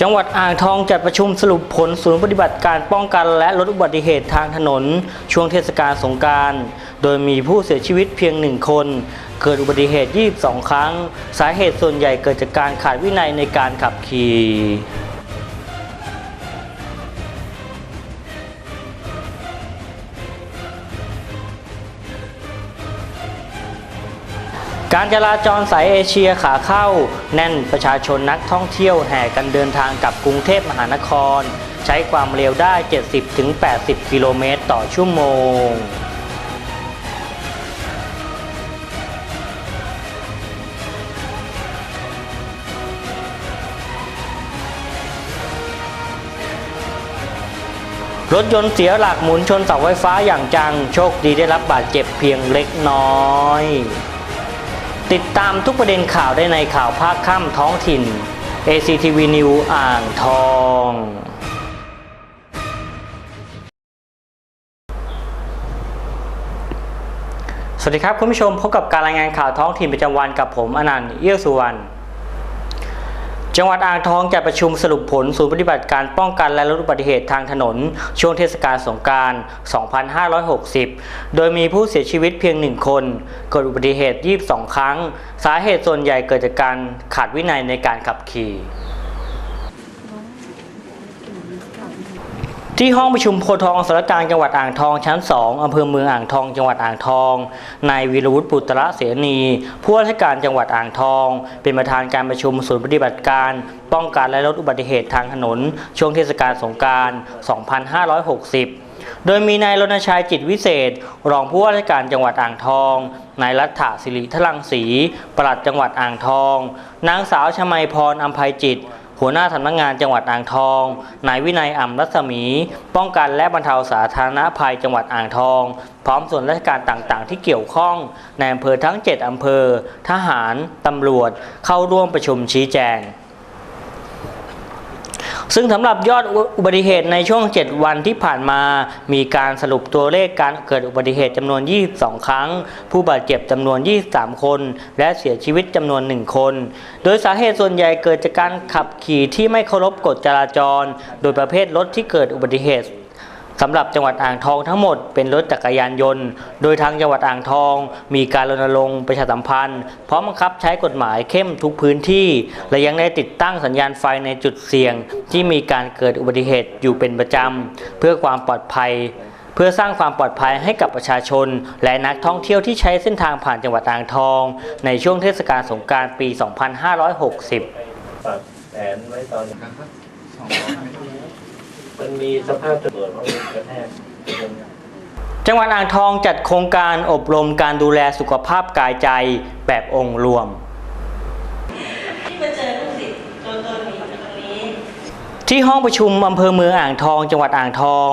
จังหวัดอ่างทองจัดประชุมสรุปผลศูนย์ปฏิบัติการป้องกันและลดอุบัติเหตุทางถนน ช่วงเทศกาลสงการ โดยมีผู้เสียชีวิตเพียงหนึ่งคน เกิดอุบัติเหตุ 22 ครั้ง สาเหตุส่วนใหญ่เกิดจากการขาดวินัยในการขับขี่ การจราจรสายเอเชียขาเข้า แน่นประชาชนนักท่องเที่ยวแห่กันเดินทางกลับกรุงเทพมหานคร ใช้ความเร็วได้ 70-80 กิโลเมตรต่อชั่วโมง รถยนต์เสียหลักหมุนชนเสาไฟฟ้าอย่างจัง โชคดีได้รับบาดเจ็บเพียงเล็กน้อย ติดตามทุกประเด็นข่าวได้ในข่าวภาคค่ำท้องถิ่น ACTV New อ่างทอง สวัสดีครับคุณผู้ชมพบกับการรายงานข่าวท้องถิ่นประจำวันกับผมอนันต์เอี้ยวสุวรรณ จังหวัดอ่างทองจัดประชุมสรุปผลศูนย์ปฏิบัติการป้องกันและลดอุบัติเหตุทางถนน ช่วงเทศกาลสงการ 2560 โดยมีผู้เสียชีวิตเพียงหนึ่งคน เกิดอุบัติเหตุ 22 ครั้ง สาเหตุส่วนใหญ่เกิดจากการขาดวินัยในการขับขี่ ที่ห้องประชุมโพทองสารกางจังหวัดอ่างทองชั้น 2อำเภอเมืองอ่างทองจังหวัดอ่างทอง นายวีรวุฒิปุตระเสนีผู้ว่าราชการจังหวัดอ่างทอง เป็นประธานการประชุมศูนย์ปฏิบัติการ ป้องกันและลดอุบัติเหตุทางถนน ช่วงเทศกาลสงการ2560โดยมีนายรณชัยจิตวิเศษ รองผู้ว่าราชการจังหวัดอ่างทอง นายรัฐาศิริทลังสีปลัดจังหวัดอ่างทอง นางสาวชมัยพรอัมภัยจิต หัวหน้าสำนักงานจังหวัดอ่างทอง นายวินัยอ่ำรัศมี ป้องกันและบรรเทาสาธารณภัยจังหวัดอ่างทอง พร้อมส่วนราชการต่างๆ ที่เกี่ยวข้องในอำเภอทั้ง 7 อำเภอ ทหาร ตำรวจ เข้าร่วมประชุมชี้แจง ซึ่งสำหรับยอดอุบัติเหตุในช่วง 7 วันที่ผ่านมา มีการสรุปตัวเลขการเกิดอุบัติเหตุจำนวน 22 ครั้ง ผู้บาดเจ็บจำนวน 23 คน และเสียชีวิตจำนวน 1 คน โดยสาเหตุส่วนใหญ่เกิดจากการขับขี่ที่ไม่เคารพกฎจราจร โดยประเภทรถที่เกิดอุบัติเหตุ สำหรับจังหวัดอ่างทองทั้งหมดเป็นรถจักรยานยนต์ โดยทางจังหวัดอ่างทอง มีการรณรงค์ประชาสัมพันธ์พร้อมบังคับใช้กฎหมายเข้มทุกพื้นที่ และยังได้ติดตั้งสัญญาณไฟในจุดเสี่ยง ที่มีการเกิดอุบัติเหตุอยู่เป็นประจำ เพื่อความปลอดภัย เพื่อสร้างความปลอดภัยให้กับประชาชน และนักท่องเที่ยวที่ใช้เส้นทางผ่านจังหวัดอ่างทอง ในช่วงเทศกาลสงกรานต์ปี 2560แผนไว้ตอน มันมีสภาพจะเกิดว่ามันกระแทกจังหวัดอ่างทองจัดโครงการอบรมการดูแลสุขภาพกายใจแบบองค์รวม ที่มาเจอลูกศิษย์ตัวตนอยู่ตรงนี้ที่ห้องประชุมอำเภอเมืองอ่างทอง จังหวัดอ่างทอง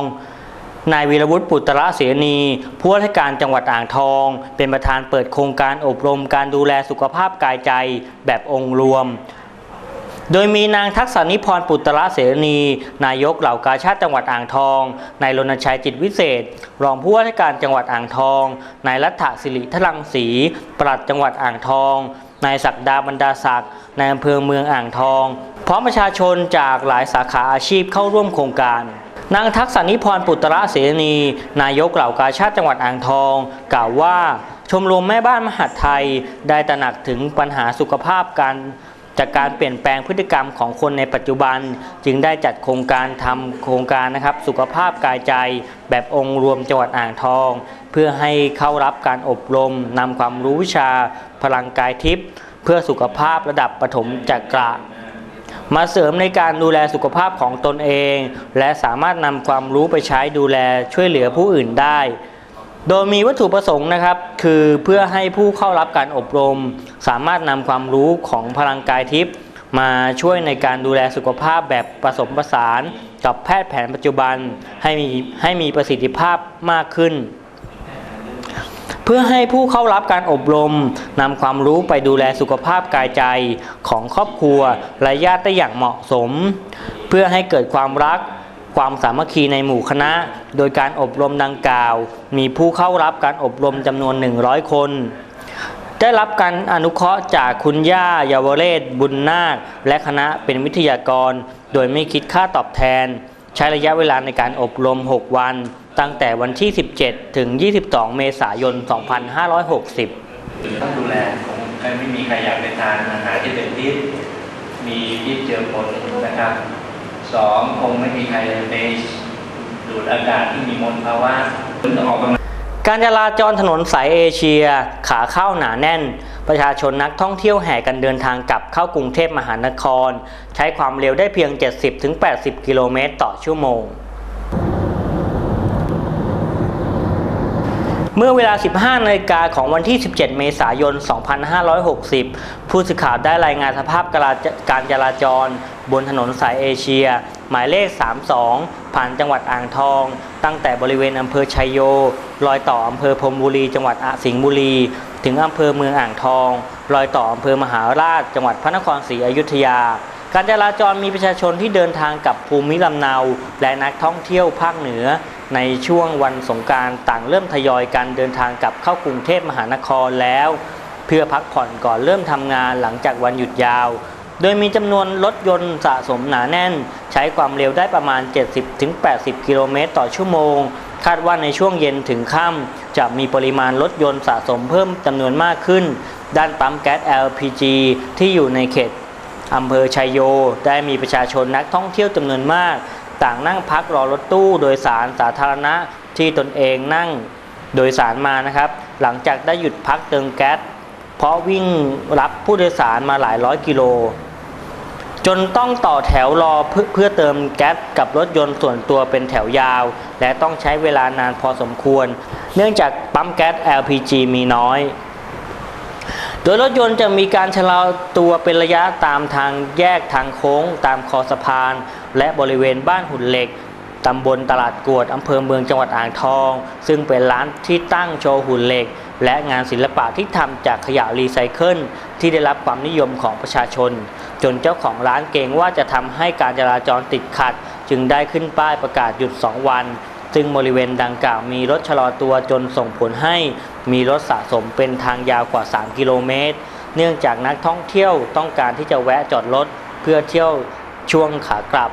นายวีรวุฒิปุตระเสนีผู้ว่าราชการจังหวัดอ่างทอง เป็นประธานเปิดโครงการอบรมการดูแลสุขภาพกายใจแบบองค์รวม โดยมีนางทักษณิพรปุตระเสนี นายกเหล่ากาชาติจังหวัดอ่างทอง นายรณชัยจิตวิเศษ รองผู้ว่าราชการจังหวัดอ่างทอง นายรัฐศิริทลังสีปลัดจังหวัดอ่างทอง นายศักดาบรรดาศักดิ์นายอำเภอเมืองอ่างทอง พร้อมประชาชนจากหลายสาขาอาชีพเข้าร่วมโครงการนางทักษณิพรปุตระเสนี นายกเหล่ากาชาติจังหวัดอ่างทอง กล่าวว่า ชมรมแม่บ้านมหาไทย ได้ตระหนักถึงปัญหาสุขภาพการ จากการเปลี่ยนแปลงพฤติกรรมของคนในปัจจุบัน จึงได้จัดโครงการทำโครงการนะครับ สุขภาพกายใจ แบบองค์รวมจังหวัดอ่างทอง เพื่อให้เข้ารับการอบรมนำความรู้วิชา พลังกายทิพย์เพื่อสุขภาพระดับปฐมจักระมาเสริมในการดูแลสุขภาพของตนเอง และสามารถนำความรู้ไปใช้ดูแลช่วยเหลือผู้อื่นได้ โดยมีวัตถุประสงค์นะครับ คือเพื่อให้ผู้เข้ารับการอบรม สามารถนำความรู้ของพลังกายทิพย์มาช่วยในการดูแลสุขภาพแบบผสมผสานกับแพทย์แผนปัจจุบันให้มีให้มีประสิทธิภาพมากขึ้น เพื่อให้ผู้เข้ารับการอบรมนำความรู้ไปดูแลสุขภาพกายใจของครอบครัวและญาติได้อย่างเหมาะสม เพื่อให้เกิดความรัก ความสามัคคีในหมู่คณะ โดยการอบรมดังกล่าว มีผู้เข้ารับการอบรมจำนวน 100 คน ได้รับการอนุเคราะห์จากคุณย่าเยาวเรศ บุญนาค และคณะเป็นวิทยากร โดยไม่คิดค่าตอบแทน ใช้ระยะเวลาในการอบรม 6 วัน ตั้งแต่วันที่ 17 ถึง 22 เมษายน 2560 ต้องดูแลไม่มีใครอยากไปทานอาหารที่เป็นพิษมีพิษเจือปนนะครับ สองคงไม่มีใครไปดูดอากาศที่มีมลภาวะออกกำลังการจราจรถนนสายเอเชีย ขาเข้าหนาแน่น ประชาชนนักท่องเที่ยวแห่กันเดินทางกลับเข้ากรุงเทพมหานคร ใช้ความเร็วได้เพียง 70-80 กิโลเมตรต่อชั่วโมง เมื่อเวลา 15 นาฬิกาของวันที่ 17 เมษายน 2560 ผู้สื่อข่าวได้รายงานสภาพการจราจร บนถนนสายเอเชีย หมายเลข 32 ผ่านจังหวัดอ่างทอง ตั้งแต่บริเวณอำเภอชัยโย รอยต่ออำเภอพรมบุรี จังหวัดสิงห์บุรี ถึงอำเภอเมืองอ่างทอง รอยต่ออำเภอมหาราช จังหวัดพระนครศรีอยุธยา การจราจรมีประชาชนที่เดินทางกับภูมิลำเนา และนักท่องเที่ยวภาคเหนือ ในช่วงวันสงการต่างเริ่มทยอยการเดินทางกลับเข้ากรุงเทพมหานครแล้ว เพื่อพักผ่อนก่อนเริ่มทำงานหลังจากวันหยุดยาว โดยมีจำนวนรถยนต์สะสมหนาแน่น ใช้ความเร็วได้ประมาณ 70-80 กิโลเมตรต่อชั่วโมง คาดว่าในช่วงเย็นถึงค่ำจะมีปริมาณรถยนต์สะสมเพิ่มจำนวนมากขึ้น ด้านปั๊มแก๊ส LPG ที่อยู่ในเขต อำเภอชัยโยได้มีประชาชนนักท่องเที่ยวจำนวนมาก ต่างนั่งพักรอรถตู้โดยสารสาธารณะที่ตนเองนั่งโดยสารมานะครับ หลังจากได้หยุดพักเติมแก๊สเพราะวิ่งรับผู้โดยสารมาหลายร้อยกิโล จนต้องต่อแถวรอเพื่อเพื่อเติมแก๊สกับรถยนต์ส่วนตัวเป็นแถวยาว และต้องใช้เวลานานพอสมควร เนื่องจากปั๊มแก๊ส LPG มีน้อย โดยรถยนต์จะมีการชะลอตัวเป็นระยะตามทางแยกทางโค้ง ตามคอสะพาน และบริเวณบ้านหุ่นเหล็กตำบลตลาดกวดอำเภอเมืองจังหวัดอ่างทอง ซึ่งเป็นร้านที่ตั้งโชว์หุ่นเหล็ก และงานศิลปะที่ทำจากขยะรีไซเคิลที่ได้รับความนิยมของประชาชน จนเจ้าของร้านเกรงว่าจะทำให้การจราจรติดขัด จึงได้ขึ้นป้ายประกาศหยุด 2 วัน ซึ่งบริเวณดังกล่าวมีรถชะลอตัวจนส่งผลให้ มีรถสะสมเป็นทางยาวกว่า 3 กิโลเมตร เนื่องจากนักท่องเที่ยวต้องการที่จะแวะจอดรถเพื่อเที่ยวช่วงขากลับ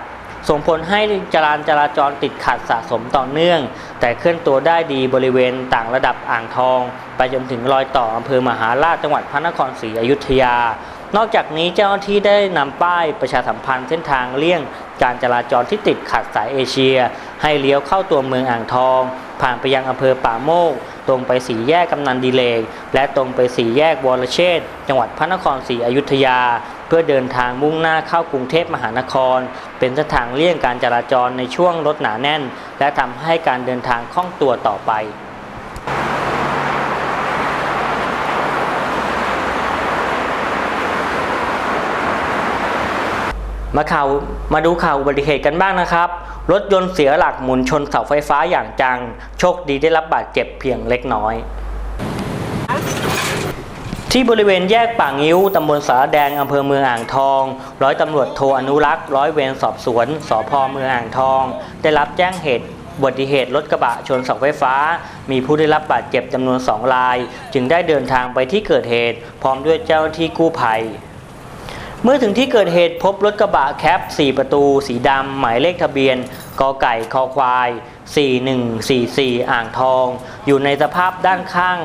ส่งผลให้จราจราจรติดขัดสะสมต่อเนื่อง แต่เคลื่อนตัวได้ดีบริเวณต่างระดับอ่างทอง ไปจนถึงรอยต่ออำเภอมหาราชจังหวัดพระนครศรีอยุธยา นอกจากนี้เจ้าหน้าที่ได้นำป้ายประชาสัมพันธ์เส้นทางเลี่ยง การจราจรที่ติดขัดสายเอเชีย ให้เลี้ยวเข้าตัวเมืองอ่างทอง ผ่านไปยังอำเภอป่าโมก ตรงไปสีแยกกำนันดีเลกและตรงไปสีแยกวรเชษจังหวัดพระนครศรีอยุธยา เพื่อเดินทางมุ่งหน้าเข้ากรุงเทพมหานคร เป็นเส้นทางเลี่ยงการจราจรในช่วงรถหนาแน่น และทำให้การเดินทางคล่องตัวต่อไป มาข่าวมาดูข่าวอุบัติเหตุกันบ้างนะครับ รถยนต์เสียหลักหมุนชนเสาไฟฟ้าอย่างจัง โชคดีได้รับบาดเจ็บเพียงเล็กน้อย ที่บริเวณแยกป่างิ้ว ตำบลสารแดง อำเภอเมืองอ่างทอง ร้อยตำรวจโทอนุรักษ์ ร้อยเวรสอบสวน สพเมืองอ่างทอง ได้รับแจ้งเหตุอุบัติเหตุรถกระบะชนเสาไฟฟ้า มีผู้ได้รับบาดเจ็บจำนวนสองราย จึงได้เดินทางไปที่เกิดเหตุ พร้อมด้วยเจ้าที่กู้ภัย เมื่อถึงที่เกิดเหตุพบรถกระบะแคป 4 ประตู สีดำ หมายเลขทะเบียนกไก่คอควาย 4144 อ่างทอง อยู่ในสภาพด้านข้าง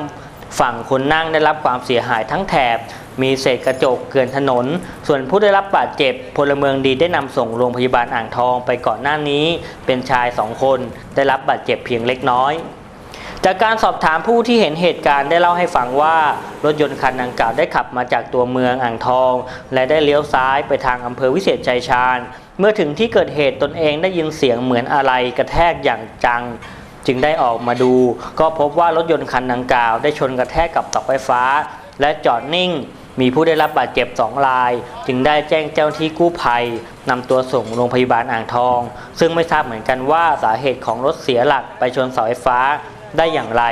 ฝั่งคนนั่งได้รับความเสียหายทั้งแถบ มีเศษกระจกเกลื่อนถนน ส่วนผู้ได้รับบาดเจ็บ พลเมืองดีได้นำส่งโรงพยาบาลอ่างทองไปก่อนหน้านี้ เป็นชายสองคน ได้รับบาดเจ็บเพียงเล็กน้อย จากการสอบถามผู้ที่เห็นเหตุการณ์ได้เล่าให้ฟังว่ารถยนต์คันดังกล่าวได้ขับมาจากตัวเมืองอ่างทอง และได้เลี้ยวซ้ายไปทางอำเภอวิเศษชัยชาญ เมื่อถึงที่เกิดเหตุตนเองได้ยินเสียงเหมือนอะไรกระแทกอย่างจัง จึงได้ออกมาดู ก็พบว่ารถยนต์คันดังกล่าว ได้ชนกระแทกกับเสาไฟฟ้า และจอดนิ่ง มีผู้ได้รับบาดเจ็บสองราย จึงได้แจ้งเจ้าหน้าที่กู้ภัยนำตัวส่งโรงพยาบาลอ่างทอง ซึ่งไม่ทราบเหมือนกันว่าสาเหตุของรถเสียหลักไปชนเสาไฟฟ้า ได้อย่างไร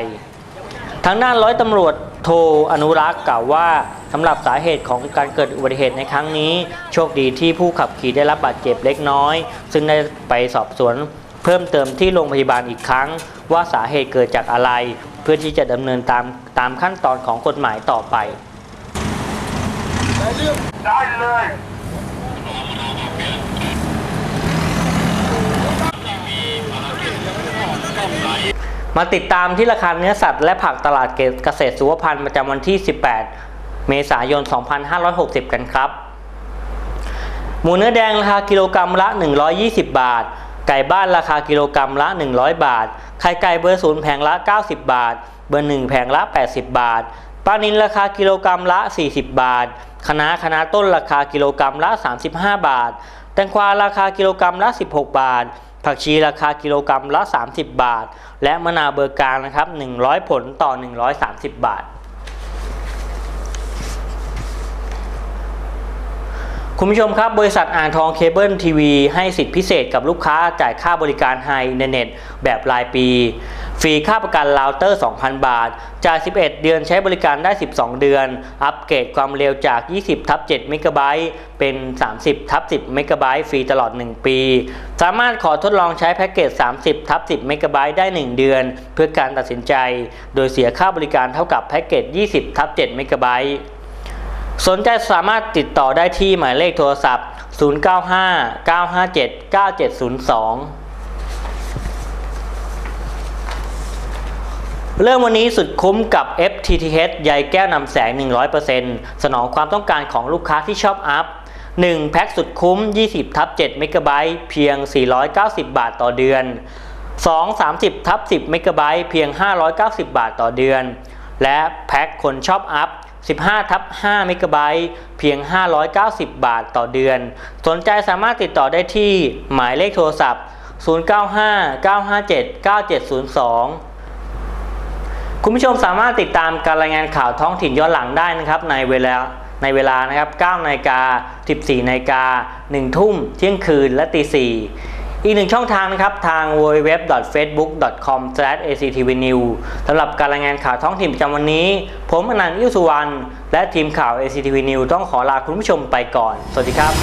ทางด้านร้อยตำรวจโทอนุรักษ์กล่าวว่าสำหรับสาเหตุของการเกิดอุบัติเหตุในครั้งนี้ โชคดีที่ผู้ขับขี่ได้รับบาดเจ็บเล็กน้อย ซึ่งได้ไปสอบสวนเพิ่มเติมที่โรงพยาบาลอีกครั้ง ว่าสาเหตุเกิดจากอะไร เพื่อที่จะดำเนินตามตามขั้นตอนของกฎหมายต่อไปได้เลย มาติดตามที่ราคาเนื้อสัตว์และผักตลาดเกษตรสุวพันธ์ประจำวันที่ 18 เมษายน 2560 กันครับ หมูเนื้อแดงราคากิโลกรรัมละ 120 บาท ไก่บ้านราคากิโลกรรัมละ 100 บาท ไข่ไก่เบอร์ศูนย์แผงละ 90 บาท เบอร์หนึ่งแผงละ 80 บาท ปลานิลราคากิโลกรรัมละ 40 บาทคะน้าคะน้าต้นราคากิโลกรรัมละ 35 บาท แตงกวาราคากิโลกรรัมละ 16 บาท ผักชีราคากิโลกรรัมละ 30 บาท และมะนาวเบอร์กลางนะครับ 100 ผลต่อ 130 บาท คุณผู้ชมครับ บริษัทอ่างทองเคเบิลทีวีให้สิทธิพิเศษกับลูกค้าจ่ายค่าบริการไฮเน็ตแบบรายปี รีค่าประกันเราเตอร์ 2,000 บาทจ่าย11 เดือนใช้บริการได้ 12 เดือน อัปเกรดความเร็วจาก 20ทับ7เมกะไบต์เป็น 30ทับ10เมกะไบต์ฟรีตลอด 1 ปี สามารถขอทดลองใช้แพ็กเกจ 30ทับ10เมกะไบต์ได้ 1 เดือน เพื่อการตัดสินใจ โดยเสียค่าบริการเท่ากับแพ็กเกจ 20ทับ7เมกะไบต์สนใจสามารถติดต่อได้ที่หมายเลขโทรศัพท์ 095 957 9702 เริ่มวันนี้สุดคุ้มกับ FTTH ใยแก้วนำแสง 100%สนองความต้องการของลูกค้าที่ชอบอัพ 1 แพ็คสุดคุ้ม 20ทับ7เมกะไบต์เพียง 490 บาทต่อเดือน 2 30ทับ10เมกะไบต์เพียง 590 บาทต่อเดือน และแพ็คคนชอบอัพ 15ทับ5เมกะไบต์เพียง 590 บาทต่อเดือน สนใจสามารถติดต่อได้ที่หมายเลขโทรศัพท์ 095 957 9702 คุณผู้ชมสามารถติดตามการรายงานข่าวท้องถิ่นย้อนหลังได้นะครับในเวลาในเวลานะครับ9นาฬิกา14นาฬิกา1ทุ่ม เที่ยงคืนและตี4อีกหนึ่งช่องทางนะครับทาง www.facebook.com/actvnew สำหรับการรายงานข่าวท้องถิ่นประจำวันนี้ ผมอนันต์อิวสุวรรณและทีมข่าว ACTV News ต้องขอลาคุณผู้ชมไปก่อน สวัสดีครับ